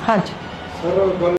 ਹਾਂਜੀ। ਸਰ